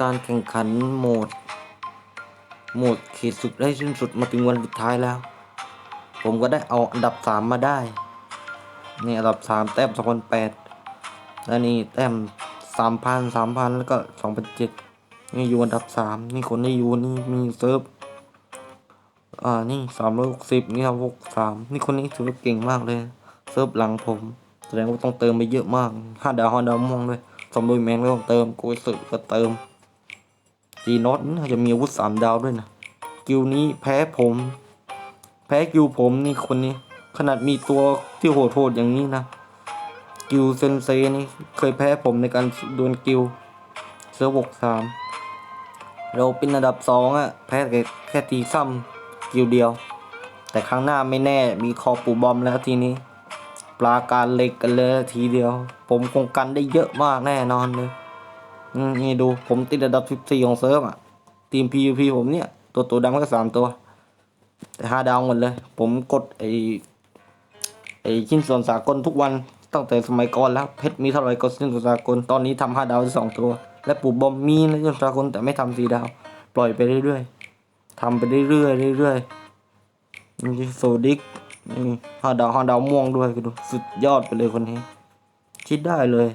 การแข่งขันโหมด โหมดขีดสุดได้สิ้นสุดมาถึงวันสุดท้ายแล้ว ผมก็ได้เอาอันดับสามมาได้นี่อันดับสามแต้มสองพันแปดแล้วนี่แต้มสามพันสามพันแล้วก็สองพันเจ็ดนี่อยู่อันดับสามนี่คนที่อยู่นี่มีเซิร์ฟอ่านี่สามร้อยหกสิบนี่ครับหกสามนี่คนนี้ถือว่าเก่งมากเลย เซิร์ฟหลังผม แสดงว่าต้องเติมไปเยอะมากห้าดาวห้าดาวม่วงเลยสมดุลแมนก็ต้องเติมกูสึกก็เติม จีนอตน่าจะมีอาวุธสามดาวด้วยนะ กิวนี้แพ้ผม แพ้กิวผมนี่คนนี้ ขนาดมีตัวที่โหดโหดอย่างนี้นะ กิวเซนเซนี่เคยแพ้ผมในการดวลกิวเซิร์ฟหกสามเราเป็นอันดับสองอะแพ้แค่แค่ตีซ้ำกิวเดียว แต่ครั้งหน้าไม่แน่มีคอปูบอมแล้วทีนี้ปลาการเล็กกันเลยทีเดียว ผมคงกันได้เยอะมากแน่นอนเลย นี่ดูผมติดอันดับ 14 ของเซิร์ฟอะ ทีม PVP ผมเนี่ย ตัวตัวดังแค่สามตัว แต่ห้าดาวหมดเลย ผมกดไอไอชิ้นส่วนสากลทุกวันตั้งแต่สมัยก่อนแล้ว เพชรมีเท่าไหร่ก็ชิ้นส่วนสากลตอนนี้ทำห้าดาวได้สองตัว และปูบอมมีนะชิ้นส่วนสากลแต่ไม่ทำสี่ดาว ปล่อยไปเรื่อยๆทำไปเรื่อยๆเรื่อยๆนี่โซดิกนี่ห้าดาวห้าดาวม่วงด้วยก็ดูสุดยอดไปเลยคนนี้ คิดได้เลย